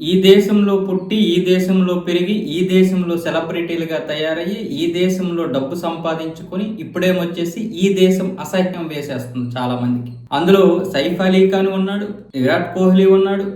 ఈ దేశంలో పుట్టి ఈ దేశంలో పెరిగి ఈ దేశంలో సెలబ్రిటీలుగా తయారయ్యి ఈ దేశంలో డబ్బు సంపాదించుకొని ఇప్పుడేమొచ్చేసి ఈ దేశం అసహ్యం వేసేస్తుంది చాలా మందికి అందులో సైఫ్ అలీ ఖాన్ ఉన్నాడు విరాట్ కోహ్లీ ఉన్నాడు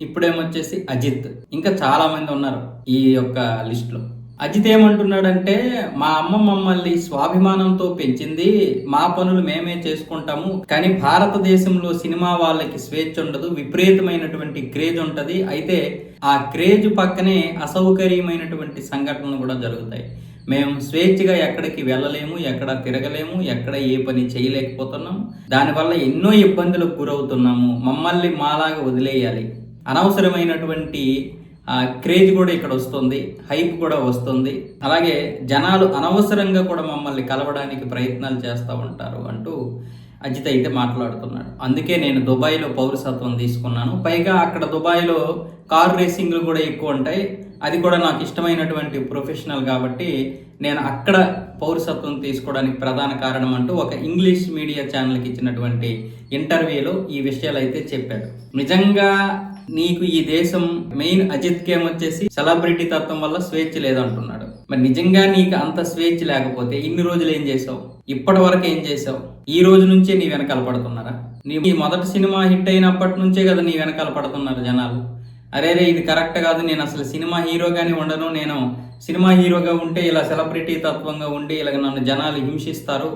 ఇప్పుడేమొచ్చేసి అజిత్. ఇంకా చాలా మంది ఉన్నారు ఈ యొక్క లిస్ట్లో అజిత్ ఏమంటున్నాడంటే మా అమ్మ మమ్మల్ని స్వాభిమానంతో పెంచింది మా పనులు మేమే చేసుకుంటాము కానీ భారతదేశంలో సినిమా వాళ్ళకి స్వేచ్ఛ ఉండదు విపరీతమైనటువంటి క్రేజ్ ఉంటుంది. అయితే ఆ క్రేజ్ పక్కనే అసౌకర్యమైనటువంటి సంఘటనలు కూడా జరుగుతాయి. మేము స్వేచ్ఛగా ఎక్కడికి వెళ్ళలేము ఎక్కడ తిరగలేము ఎక్కడ ఏ పని చేయలేకపోతున్నాము దానివల్ల ఎన్నో ఇబ్బందులకు గురవుతున్నాము. మమ్మల్ని మాలాగా వదిలేయాలి. అనవసరమైనటువంటి క్రేజ్ కూడా ఇక్కడ వస్తుంది హైప్ కూడా వస్తుంది. అలాగే జనాలు అనవసరంగా కూడా మమ్మల్ని కలవడానికి ప్రయత్నాలు చేస్తూ ఉంటారు అంటూ అజిత్ అయితే మాట్లాడుతున్నాడు. అందుకే నేను దుబాయ్లో పౌరసత్వం తీసుకున్నాను. పైగా అక్కడ దుబాయ్లో కార్ రేసింగ్లు కూడా ఎక్కువ ఉంటాయి. అది కూడా నాకు ఇష్టమైనటువంటి ప్రొఫెషనల్ కాబట్టి నేను అక్కడ పౌరసత్వం తీసుకోవడానికి ప్రధాన కారణం అంటూ ఒక ఇంగ్లీష్ మీడియా ఛానల్కి ఇచ్చినటువంటి ఇంటర్వ్యూలో ఈ విషయాలు అయితే చెప్పాడు. నిజంగా నీకు ఈ దేశం మెయిన్ అజిత్ కేమ్ వచ్చేసి సెలబ్రిటీ తత్వం వల్ల స్వేచ్ఛ లేదంటున్నాడు. మరి నిజంగా నీకు అంత స్వేచ్ఛ లేకపోతే ఇన్ని రోజులు ఏం చేసావు ఇప్పటి వరకు ఏం చేసావు ఈ రోజు నుంచే నీ వెనకాల పడుతున్నారా? నీ మొదటి సినిమా హిట్ అయినప్పటి నుంచే కదా నీ వెనకాల పడుతున్నారు జనాలు. అరే రే ఇది కరెక్ట్ కాదు. నేను అసలు సినిమా హీరోగానే ఉండను. నేను సినిమా హీరోగా ఉంటే ఇలా సెలబ్రిటీ తత్వంగా ఉండి ఇలాగ నన్ను జనాలు హింసిస్తారు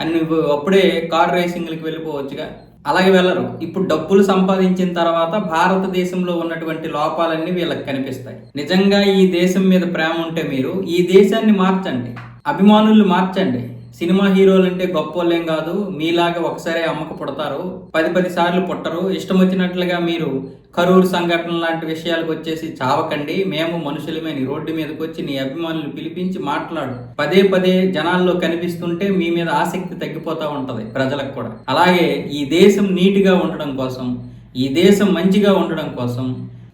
అని నువ్వు అప్పుడే కార్ రేసింగ్లకు వెళ్ళిపోవచ్చుగా. అలాగే వెళ్ళరు. ఇప్పుడు డబ్బులు సంపాదించిన తర్వాత భారతదేశంలో ఉన్నటువంటి లోపాలన్నీ వీళ్ళకి కనిపిస్తాయి. నిజంగా ఈ దేశం మీద ప్రేమ ఉంటే మీరు ఈ దేశాన్ని మార్చండి. అభిమానులు మార్చండి. సినిమా హీరోలు అంటే గొప్పోళ్ళేం కాదు మీలాగా ఒకసారి అమ్మక పుడతారు. పది పది సార్లు పుట్టరు. ఇష్టం వచ్చినట్లుగా మీరు కరూరు సంఘటన లాంటి విషయాలకు వచ్చేసి చావకండి. మేము మనుషులమే. నీ రోడ్డు మీదకి వచ్చి నీ అభిమానులు పిలిపించి మాట్లాడు. పదే పదే జనాల్లో కనిపిస్తుంటే మీ మీద ఆసక్తి తగ్గిపోతూ ఉంటది ప్రజలకు కూడా. అలాగే ఈ దేశం నీటిగా ఉండడం కోసం ఈ దేశం మంచిగా ఉండడం కోసం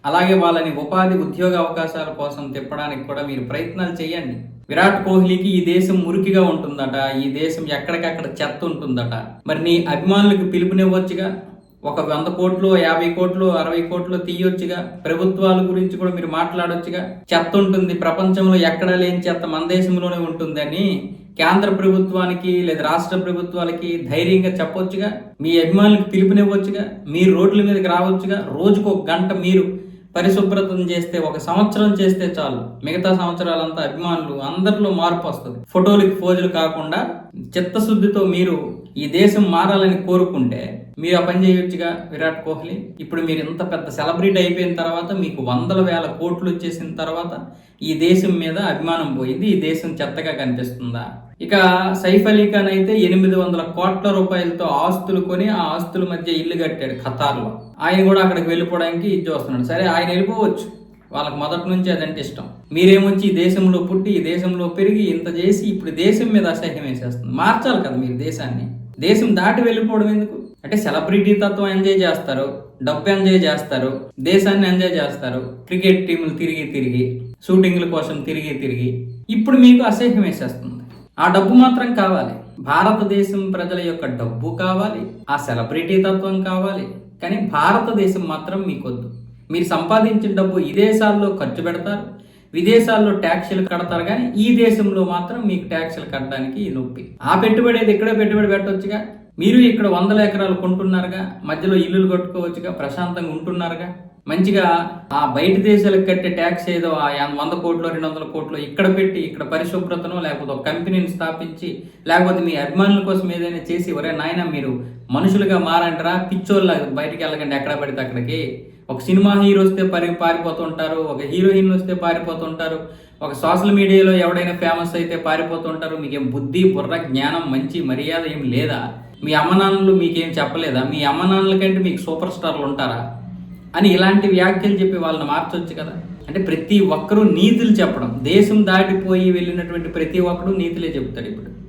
అలాగే వాళ్ళని ఉపాధి ఉద్యోగ అవకాశాల కోసం తిప్పడానికి కూడా మీరు ప్రయత్నాలు చేయండి. విరాట్ కోహ్లీకి ఈ దేశం మురికిగా ఉంటుందట ఈ దేశం ఎక్కడికక్కడ చెత్త ఉంటుందట. మరి నీ అభిమానులకు పిలుపునివ్వచ్చుగా? ఒక వంద కోట్లు యాభై కోట్లు అరవై కోట్లు తీయొచ్చుగా? ప్రభుత్వాల గురించి కూడా మీరు మాట్లాడొచ్చుగా? చెత్త ఉంటుంది ప్రపంచంలో ఎక్కడా లేని చెత్త మన దేశంలోనే ఉంటుందని కేంద్ర ప్రభుత్వానికి లేదా రాష్ట్ర ప్రభుత్వాలకి ధైర్యంగా చెప్పొచ్చుగా? మీ అభిమానులకు పిలుపునివ్వచ్చుగా? మీరు రోడ్ల మీదకి రావచ్చుగా? రోజుకు ఒక గంట మీరు పరిశుభ్రతం చేస్తే ఒక సంవత్సరం చేస్తే చాలు. మిగతా సంవత్సరాలంతా అభిమానులు అందరిలో మార్పు వస్తుంది. ఫోటోలకి పోజులు కాకుండా చిత్తశుద్ధితో మీరు ఈ దేశం మారాలని కోరుకుంటే మీరు ఆ పని చేయొచ్చుగా విరాట్ కోహ్లీ. ఇప్పుడు మీరు ఇంత పెద్ద సెలబ్రిటీ అయిపోయిన తర్వాత మీకు వందల వేల కోట్లు వచ్చేసిన తర్వాత ఈ దేశం మీద అభిమానం పోయింది ఈ దేశం చెత్తగా కనిపిస్తుందా? ఇక సైఫ్ అలీ ఖాన్ అయితే ఎనిమిది వందల కోట్ల రూపాయలతో ఆస్తులు కొని ఆ ఆస్తుల మధ్య ఇల్లు కట్టాడు ఖతార్లో. ఆయన కూడా అక్కడికి వెళ్ళిపోవడానికి ఇది చూస్తున్నాడు. సరే ఆయన వెళ్ళిపోవచ్చు. వాళ్ళకి మొదటి నుంచి అదంటే ఇష్టం. మీరేమొచ్చి ఈ దేశంలో పుట్టి ఈ దేశంలో పెరిగి ఇంత చేసి ఇప్పుడు దేశం మీద అసహ్యం వేసేస్తుంది మార్చాలి కదా మీరు దేశాన్ని. దేశం దాటి వెళ్ళిపోవడం ఎందుకు? అంటే సెలబ్రిటీ తత్వం ఎంజాయ్ చేస్తారు డబ్బు ఎంజాయ్ చేస్తారు దేశాన్ని ఎంజాయ్ చేస్తారు క్రికెట్ టీములు తిరిగి తిరిగి షూటింగ్ల కోసం తిరిగి తిరిగి. ఇప్పుడు మీకు అసహ్యం వేసేస్తుంది. ఆ డబ్బు మాత్రం కావాలి. భారతదేశం ప్రజల యొక్క డబ్బు కావాలి ఆ సెలబ్రిటీ తత్వం కావాలి. కానీ భారతదేశం మాత్రం మీకొద్దు. మీరు సంపాదించిన డబ్బు విదేశాల్లో ఖర్చు పెడతారు విదేశాల్లో ట్యాక్సీలు కడతారు కానీ ఈ దేశంలో మాత్రం మీకు ట్యాక్సీలు కట్టడానికి నొప్పి. ఆ పెట్టుబడి అయితే ఇక్కడే పెట్టుబడి పెట్టవచ్చుగా మీరు ఇక్కడ వందల ఎకరాలు కొంటున్నారుగా మధ్యలో ఇల్లులు కట్టుకోవచ్చుగా ప్రశాంతంగా ఉంటున్నారుగా. మంచిగా ఆ బయట దేశాలకు కట్టే ట్యాక్స్ ఏదో ఆ వంద కోట్లు రెండు వందల కోట్లు ఇక్కడ పెట్టి ఇక్కడ పరిశుభ్రతను లేకపోతే ఒక కంపెనీని స్థాపించి లేకపోతే మీ అభిమానుల కోసం ఏదైనా చేసి ఒరే నాయన మీరు మనుషులుగా మారంటారా? పిచ్చోళ్ళ బయటికి వెళ్ళకండి ఎక్కడ పడితే అక్కడికి. ఒక సినిమా హీరో వస్తే పరి పారిపోతుంటారు ఒక హీరోయిన్ వస్తే పారిపోతుంటారు ఒక సోషల్ మీడియాలో ఎవడైనా ఫేమస్ అయితే పారిపోతుంటారు మీకేం బుద్ధి బుర్ర జ్ఞానం మంచి మర్యాద ఏం లేదా? మీ అమ్మనాన్నలు మీకేం చెప్పలేదా? మీ అమ్మనాన్నల కంటే మీకు సూపర్ స్టార్లు ఉంటారా? అని ఇలాంటి వ్యాఖ్యలు చెప్పి వాళ్ళని మార్చొచ్చు కదా. అంటే ప్రతి ఒక్కరూ నీతులు చెప్పడం దేశం దాటిపోయి వెళ్ళినటువంటి ప్రతి ఒక్కడు నీతులే చెప్తాడు ఇప్పుడు.